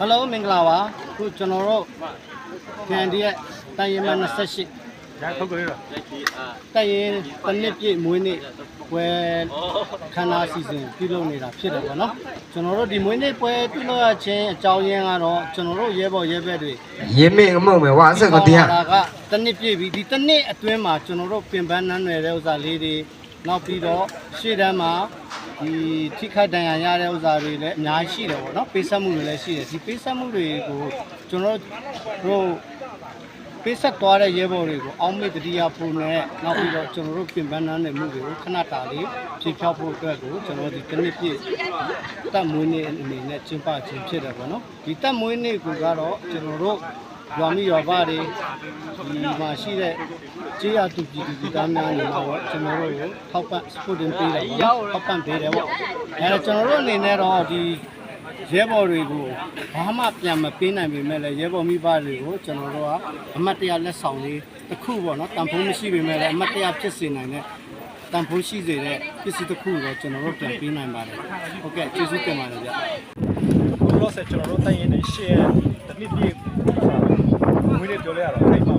ပြီဟယ်လိုမင်္ဂလာပါခုကျွန်တော်တို့ကန်ဒီရဲ့တိုင်ရင်မ28ညာထုတ်ကြရတော့တိုင်ရင်တစ်နှစ်ပြည့်မွေးနေ့ပွဲခန္ဓာစီစဉ်ပြုလုပ်နေတာဖြစ်တယ်ပေါ့နော်ကျွန်တော်တို့ဒီမွေးနေ့ပွဲပြုလုပ်ရခြင်းအကြောင်းရင်းကတော့ကျွန်တော်တို့ရဲဘော်ရဲဘက်တွေရင်းမင်းအမုံပဲဝါဆက်ကိုတရားဒါကတစ်နှစ်ပြည့်ပြီဒီတစ်နှစ်အတွင်းမှာကျွန်တော်တို့ပင်ပန်းနှမ်းနယ်တဲ့ဥစ္စာလေးတွေနောက်ပြီးတော့ရှေ့တန်းမှာ ဒီထိခိုက်ဒဏ်ရာရတဲ့ဥစ္စာတွေလည်းအများကြီးရှိတယ်ပေါ့နော်ပေးဆက်မှုတွေလည်းရှိတယ်ဒီပေးဆက်မှုတွေကိုကျွန်တော်တို့ပေးဆက်သွားတဲ့ရဲဘော်တွေကိုအောင်းမေ့တတိယဖို့နဲ့နောက်ပြီးတော့ကျွန်တော်တို့ပြင်ပန်းနှမ်းနယ်မှုတွေကိုခဏတာလေးဖြည့်ဖြောက်ဖို့အတွက်ကိုကျွန်တော်ဒီတစ်နှစ်ပြည့်တက်မွေးနေ့အနေနဲ့ကျင်းပခြင်းဖြစ်တယ်ပေါ့နော်ဒီတက်မွေးနေ့ကိုကတော့ကျွန်တော်တို့ ရွာမိရွာဘာတွေဒီမှာရှိတဲ့ကြေးရသူပြည်သူပြည်သားများနေမှာပေါ့ကျွန်တော်တို့ကိုထောက်ပံ့ supporting ပေးတယ်ပေါ့နော်ထောက်ပံ့ပေးတယ်ပေါ့အဲဒါကျွန်တော်တို့အနေနဲ့တော့ဒီရဲဘော်တွေကိုဘာမှပြန်မပေးနိုင်ပေမဲ့လည်းရဲဘော်မိဘတွေကိုကျွန်တော်တို့ကအမတ်တရားလက်ဆောင်လေးတစ်ခုပေါ့နော်တန်ဖိုးမရှိပေမဲ့လည်းအမတ်တရားဖြစ်စေနိုင်တဲ့တန်ဖိုးရှိစေတဲ့ပစ္စည်းတစ်ခုကိုကျွန်တော်တို့ပြန်ပေးနိုင်ပါတယ်ဟုတ်ကဲ့ကျေးဇူးတင်ပါတယ်ဗျဘလော့ဆက်ကျွန်တော်တို့တိုင်ရင်နေရှယ်တနည်းပြည့်ငွေနဲ့ပြော လဲရတော့အဲ့မှာ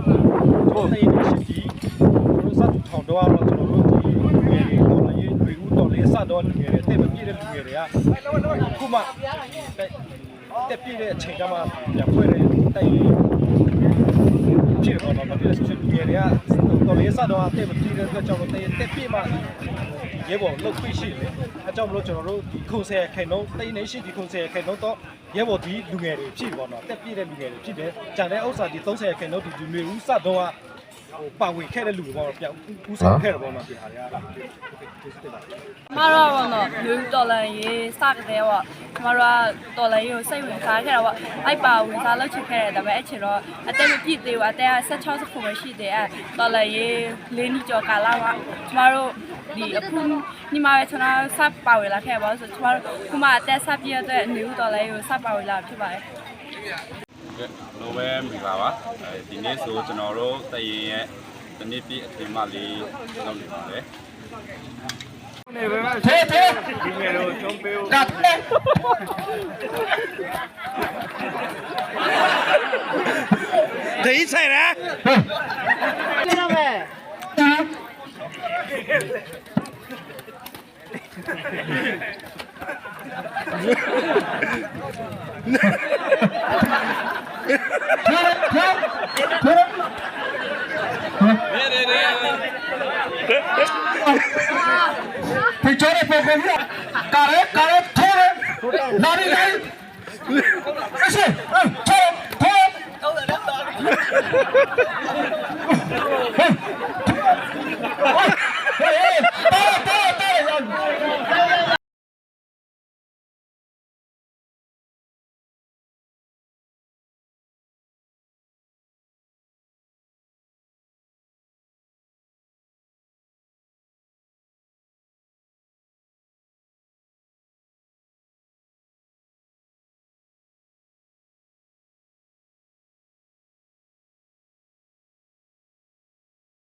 တို့တိုင်ရင်ရှိဒီတို့စထောင်တော့တော့ကျွန်တော်တို့ဒီငွေတွေတော့ရေးတွေဦးတော့လေးစတော့လူငယ်တွေတဲ့မပြည့်တဲ့လူငယ်တွေကခုမှတက်ပြည့်တဲ့အချိန်ကမှပြန်ဖွဲ့တဲ့တိုင်ရင်ဖြစ်တော့တော့ပြည့်တဲ့လူငယ်တွေကတော်လေးစတော့တဲ့မပြည့်တဲ့အတွက်ကြောင့်တိုင်ရင်တက်ပြည့်မှ ရဲဘော်လုတ်ခွင့်ရှိတယ်အဲကြောင့်မလို့ကျွန်တော်တို့ဒီခုံဆယ်ခိုင်တော့တိုင်နေရှိဒီခုံဆယ်ခိုင်တော့တော့ရဲဘော်ဒီလူငယ်တွေဖြစ်ပေါ့နော်တက်ပြည့်တဲ့လူငယ်တွေဖြစ်တယ်ကြံတဲ့ဥစ္စာဒီ30ခိုင်တော့ဒီလူတွေဦးစတော့ ဟိုပါဝင်ခဲ့တဲ့လူတွေပေါ့ပြောင်းဦးဆောင်ခဲ့တယ်ပေါ့နော်ဒီဟာတွေကကျမတို့ကပေါ့နော်လူတော်လန်ရေးစကြတဲ့ပေါ့ကျမတို့ကတော်လန်ရေးကိုစိတ်ဝင်စားခဲ့တာပေါ့အိုက်ပါဝင်စားလုပ်ချင်ခဲ့တယ်ဒါပေမဲ့အချိန်တော့အသက်မပြည့်သေးဘူးအသက်က16စခုပဲရှိသေးတယ်တော်လန်ရေးလေးနှစ်ကျော်ကာလမှာကျမတို့ဒီအခုညီမရဲ့ကျွန်တော်စပါဝင်လာခဲ့ပါဆိုကျမတို့ခုမှအသက်စပြည့်တဲ့လူတော်လန်ရေးကိုစပါဝင်လာဖြစ်ပါတယ် လိုပဲမင်္ဂလာပါအဲဒီနေ့ဆိုကျွန်တော်တို့တရင်ရဲ့တနည်းပြည့်အထင်မှလေးလုပ်နေပါတယ်ဖေးဖေးဒီငယ်တို့ကျုံးပေးဦးဒါဖေးဒေးဆိုင်ရဖေးချောရ ဖေးဖေးကာရဲကာရဲထိုးရဲလာရီလာရီအရှိထိုးထိုးဟေးပါတ